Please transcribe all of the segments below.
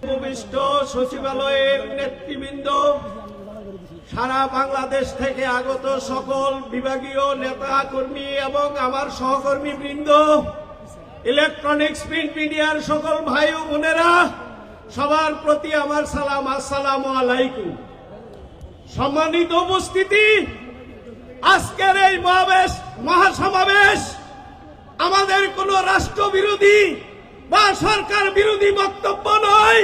উপবিষ্ট সচিবালয়ের নেতৃবৃন্দ, সারা বাংলাদেশ থেকে আগত সকল বিভাগীয় নেতা কর্মী এবং আমার সহকর্মী বৃন্দ ইলেকট্রনিক্স, প্রিন্ট মিডিয়ার সকল ভাই ও বোনেরা, সবার প্রতি আমার সালাম, আসসালাম আলাইকুম। সম্মানিত উপস্থিতি, আজকের এই মহাবেশ, মহাসমাবেশ, আমাদের কোন রাষ্ট্রবিরোধী বা সরকার বিরোধী বক্তব্য নয়।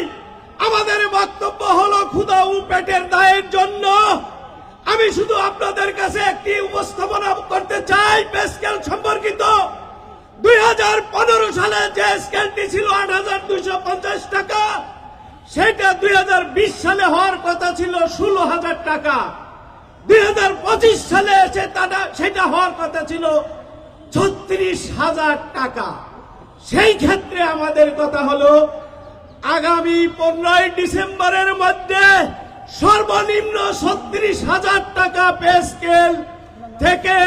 আমাদের বক্তব্য হলো ক্ষুদা ও পেটের দায়ের জন্য। আমি শুধু আপনাদের কাছে একটি উপস্থাপনা করতে চাই পে স্কেল সম্পর্কিত। দুই হাজার পনেরো সালে যে স্কেলটি ছিল আট হাজার দুইশো পঞ্চাশ টাকা, সেটা দুই হাজার বিশ সালে হওয়ার কথা ছিল ষোলো হাজার টাকা। দুই হাজার পঁচিশ সালে এসে সেটা হওয়ার কথা ছিল ছত্রিশ হাজার টাকা। সেই ক্ষেত্রে আমাদের কথা হলো, আগামী পনেরোই ডিসেম্বরের মধ্যে সর্বনিম্ন ছত্রিশ হাজার টাকা পেস্কেল থেকে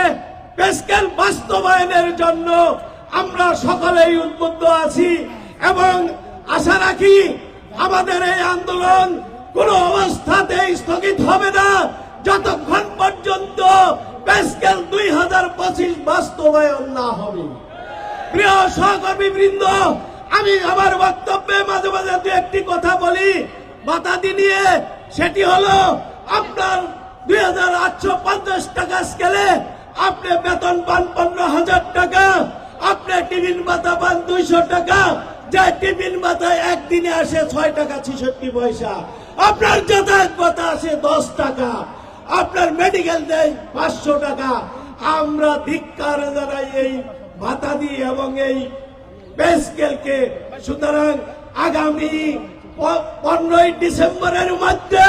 পেস্কেল বাস্তবায়নের জন্য আমরা সকলেই উদ্বুদ্ধ আছি এবং আশা রাখি আমাদের এই আন্দোলন কোনো অবস্থাতেই স্থগিত হবে না। যতক্ষণ পর্যন্ত পেস্কেল দুই হাজার পঁচিশ বাস্তবায়ন না হবে। প্রিয় সহকর্মী বৃন্দ, আমি আমার বক্তব্যে মাঝে মাঝে দু একটি কথা বলি। বাতাদি নিয়ে, সেটি হলো আপনার দুই হাজার আটশো পঞ্চাশ টাকা স্কেলে আপনি বেতন পান পনেরো হাজার টাকা, আপনি টিফিন ভাতা পান দুইশো টাকা যে টিফিন ভাতা একদিনে আসে ছয় টাকা ছিষট্টি পয়সা। আপনার যাতায়াত ভাতা আসে দশ টাকা, আপনার মেডিকেল দেয় পাঁচশো টাকা। আমরা ধিক্কার জানাই এই ভাতা দিয়ে এবং এই পে স্কেলকে সুতরাং আগামী পনেরোই ডিসেম্বরের মধ্যে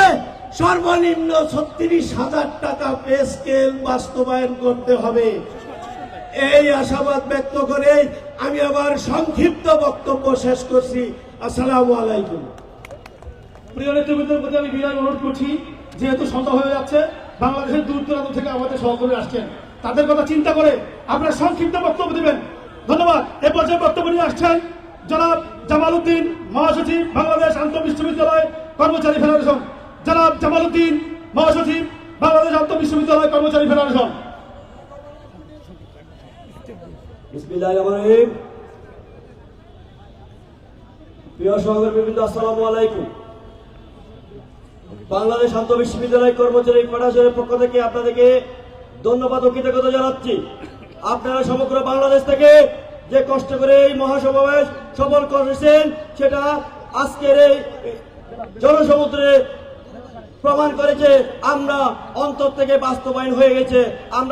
সর্বনিম্ন ছত্রিশ হাজার টাকা পে স্কেল বাস্তবায়ন করতে হবে। এই আশাবাদ ব্যক্ত করে আমি আবার সংক্ষিপ্ত বক্তব্য শেষ করছি। আসসালামু আলাইকুম। প্রিয় নেতৃবৃন্দের প্রতি আমি বিনয় অনুরোধ করছি। যেহেতু সন্ধ্যা হয়ে যাচ্ছে, বাংলাদেশের দূর দূরান্ত থেকে আমাদের সহকর্মী আসছেন। তাদের কথা চিন্তা করে আপনারা সংক্ষিপ্ত বক্তব্য দিবেন। ধন্যবাদ। এ পর্যায়ে বক্তব্য নিয়ে আসছেন জনাব জামাল উদ্দিন মহাসচিব, বাংলাদেশ আন্তঃ বিশ্ববিদ্যালয় কর্মচারী ফেডারেশন। জনাব জামাল উদ্দিন মহাসচিব, বাংলাদেশ আন্তঃ বিশ্ববিদ্যালয় কর্মচারী ফেডারেশন। বাংলাদেশ আন্তঃ বিশ্ববিদ্যালয় কর্মচারী ফেডারেশনের পক্ষ থেকে আপনাদেরকে ধন্যবাদ ও কৃতজ্ঞতা জানাচ্ছি। আপনারা সমগ্র বাংলাদেশ থেকে যে কষ্ট করে এই মহাসমাবেশ সফল করেছেন, সেটা আজকের এই জনসমুদ্রে প্রমাণ করেছে, আমরা অন্তর থেকে বাস্তবায়ন হয়ে গেছে, আমরা